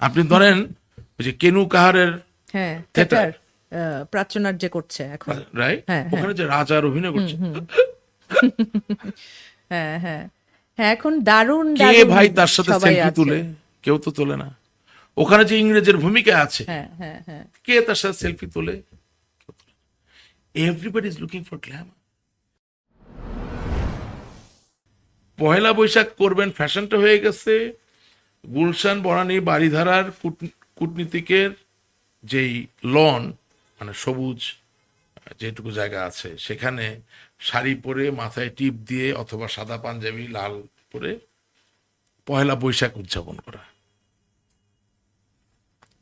আপনি ধরেন ওই যে কেনু কাহারের হ্যাঁ. থিয়েটার। প্রাচ্যনার যে করছে এখন। রাইট হ্যাঁ, ওখানে যে রাজার অভিনয় করছে। হ্যাঁ হ্ঁ হ্যাঁ এখন দারুণ কে ভাই তার সাথে সেলফি তুলে? কেউ তো তোলে না। ওখানে যে ইংরেজের ভূমিকা আছে হ্যাঁ হ্যাঁ হ্যাঁ। কে তার সাথে সেলফি তোলে? Everybody is looking for glamour Pohela Boishakh করবেন ফ্যাশনটা হয়ে গেছে। গুলশান বনানী বাড়িধারার কূট- কূটনীতিকের যেই লন মানে সবুজ যেটুকু জায়গা আছে সেখানে শাড়ি পরে মাথায় টিপ দিয়ে অথবা সাদা পাঞ্জাবি লাল পরে পহেলা বৈশাখ উদযাপন করা।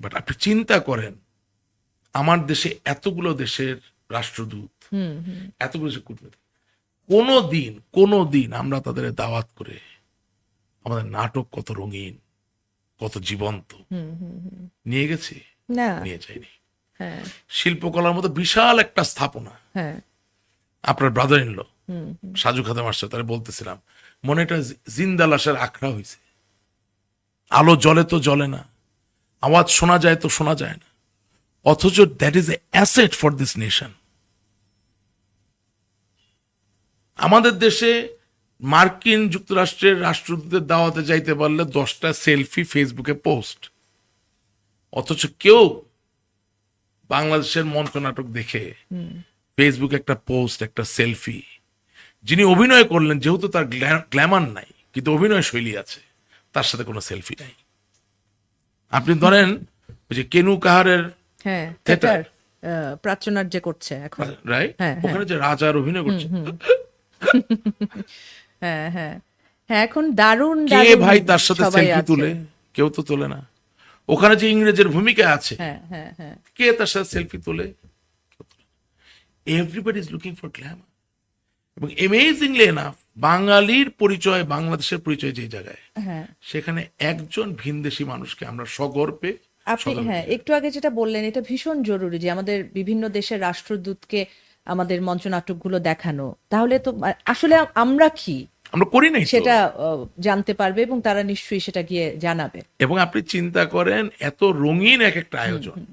বাট আপনি চিন্তা করেন আমার দেশে এতগুলো দেশের রাষ্ট্রদূত এতগুলো দেশের কূটনীতি কোনো দিন কোনো দিন আমরা তাদের দাওয়াত করে আমাদের নাটক কত রঙিন কত জীবন্ত। নিয়ে গেছি? নিয়ে যাইনি। হ্যাঁ। শিল্পকলার মতো বিশাল একটা স্থাপনা। হ্যাঁ। আপনার ব্রাদার ইন ল সাজু খাদেম আসছে তারা বলতেছিলাম মনে একটা জি- জিন্দা লাশের আখড়া হয়েছে আলো জ্বলে তো জ্বলে না আওয়াজ শোনা যায় তো শোনা যায় না। অথচ that is a asset for this nation আমাদের দেশে মার্কিন যুক্তরাষ্ট্রের রাষ্ট্রদূতের দাওয়াতে যাইতে পারলে দশটা সেলফি ফেসবুকে পোস্ট। অথচ কেউ বাংলাদেশের মঞ্চনাটক দেখে ফেসবুকে একটা পোস্ট একটা সেলফি। যিনি অভিনয় করলেন যেহেতু তার গ্ল্যামার নাই কিন্তু অভিনয় শৈলী আছে তার সাথে কোনো সেলফি নাই। আপনি ধরেন ওই যে কেনু কাহারের হ্যাঁ থিয়েটার। প্রাচ্যনার যে করছে এখন। রাইট হ্যাঁ, হ্যাঁ। ওখানে যে রাজার অভিনয় করছে। হ্যাঁ হ্যাঁ। হ্যাঁ এখন দারুণ কে ভাই তার সাথে সেলফি তুলে? কেউ তো তোলে না। ওখানে যে ইংরেজের ভূমিকা আছে হ্যাঁ কে তার সাথে সেলফি তোলে? Everybody is looking for glamour এবং এমেজিংলি এনাফ বাঙালির পরিচয় বাংলাদেশের পরিচয় যে জায়গায় হ্যাঁ। সেখানে একজন ভিনদেশি মানুষকে আমরা সগর্বে আপনি হ্যাঁ একটু আগে যেটা বললেন এটা ভীষণ জরুরি যে আমাদের বিভিন্ন দেশের রাষ্ট্রদূতকে আমাদের মঞ্চনাটকগুলো দেখানো। তাহলে তো আসলে আমরা কি? আমরা করি নাই সেটা জানতে পারবে এবং তারা নিশ্চয়ই সেটা গিয়ে জানাবে। এবং আপনি চিন্তা করেন এত রঙিন এক একটা আয়োজন।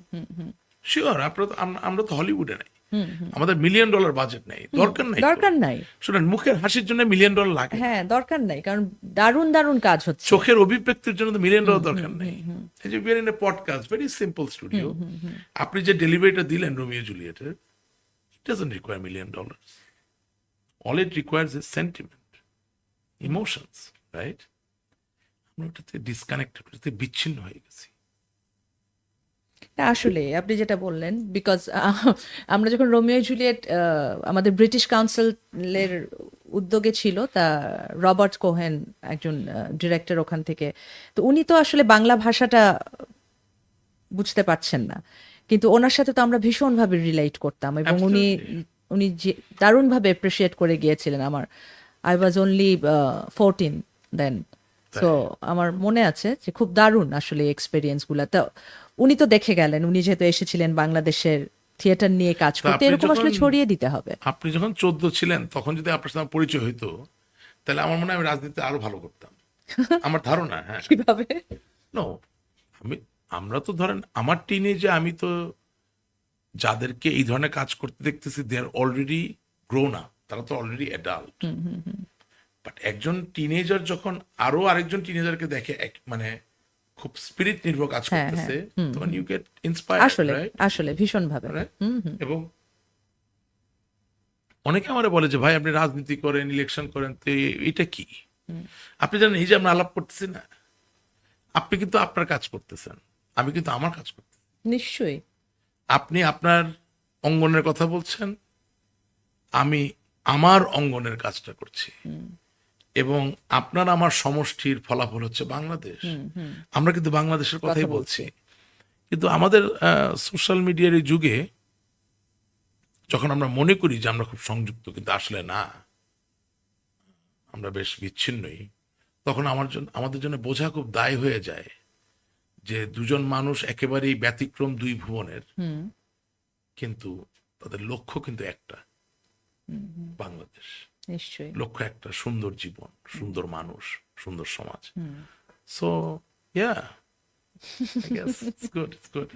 শিওর আপনারা তো আমরা- তো হলিউডে নাই। আমাদের মিলিয়ন ডলার বাজেট নেই। দরকার নাই দরকার নাই। শুনেন মুখের হাসির জন্য মিলিয়ন ডলার লাগে। হ্যাঁ দরকার নাই কারণ দারুণ দারুণ কাজ হচ্ছে। চোখের অভিব্যক্তির জন্য তো মিলিয়ন ডলার দরকার নেই। এই যে bear in a podcast very simple studio আপনি যে ডেলিভারিটা দিলেন রোমিও জুলিয়েটের doesn't require million dollars all it requires is sentiment emotions right আমরা ওটাতে ডিসকানেক্টেড ওটাতে বিচ্ছিন্ন হয়ে গেছি। আসলে আপনি যেটা বললেন বিকজ আমরা যখন রোমিও জুলিয়েট আমাদের ব্রিটিশ কাউন্সিলের উদ্যোগে ছিল, তা রবার্ট কোহেন একজন ডিরেক্টর ওখান থেকে, তো উনি তো আসলে বাংলা ভাষাটা বুঝতে পারছেন না। কিন্তু ওনার সাথে তো আমরা ভীষণভাবে রিলেট করতাম এবং উনি উনি যে দারুণভাবে অ্যাপ্রিসিয়েট করে গিয়েছিলেন আমার। I was only fourteen then তো আমার মনে আছে যে খুব দারুণ আসলে এক্সপেরিয়েন্সগুলা। তো উনি তো দেখে গেলেন উনি যেহেতু এসেছিলেন বাংলাদেশের থিয়েটার নিয়ে কাজ করতে এরকম আসলে ছড়িয়ে দিতে হবে। আপনি যখন চোদ্দ ছিলেন তখন যদি আপনার সাথে পরিচয় হইতো তাহলে আমার মনে হয় আমি রাজনীতিতে আরও ভালো করতাম। আমার ধারণা হ্যাঁ। কীভাবে? নো আমি আমরা তো ধরেন আমার টিনেজে আমি তো যাদেরকে এই ধরনের কাজ করতে দেখতেছি they are already grown up তারা তো অলরেডি অ্যাডাল্ট বাট একজন টিনেজার যখন আরও আরেকজন টিনেজারকে দেখে মানে খুব স্পিরিট নির্ভর কাজ হ্যাঁ, করতেছে তখন ইউ গেট ইন্সপায়ার আসলে আসলে ভীষণ ভাবে এবং অনেকে আমারে বলে যে ভাই আপনি রাজনীতি করেন ইলেকশন করেন তো এটা কি? আপনি জানেন এই যে আমরা আলাপ করতেছি না আপনি কিন্তু আপনার কাজ করতেছেন। আমি কিন্তু আমার কাজ করতেছি নিশ্চয়ই। আপনি আপনার অঙ্গনের কথা বলছেন আমি আমার অঙ্গনের কাজটা করছি। এবং আপনার আমার সমষ্টির ফলাফল হচ্ছে বাংলাদেশ। আমরা কিন্তু বাংলাদেশের কথাই বলছি। কিন্তু আমাদের সোশ্যাল মিডিয়ার এই যুগে যখন আমরা মনে করি যে আমরা খুব সংযুক্ত কিন্তু আসলে না আমরা বেশ বিচ্ছিন্নই তখন আমার জন্য আমাদের জন্য বোঝা খুব দায় হয়ে যায় যে দুজন মানুষ একেবারেই ব্যতিক্রম দুই ভুবনের কিন্তু তাদের লক্ষ্য কিন্তু একটা। বাংলাদেশ। নিশ্চয়ই। লক্ষ্য একটা সুন্দর জীবন সুন্দর মানুষ সুন্দর সমাজ। So yeah I good it's good. It's good.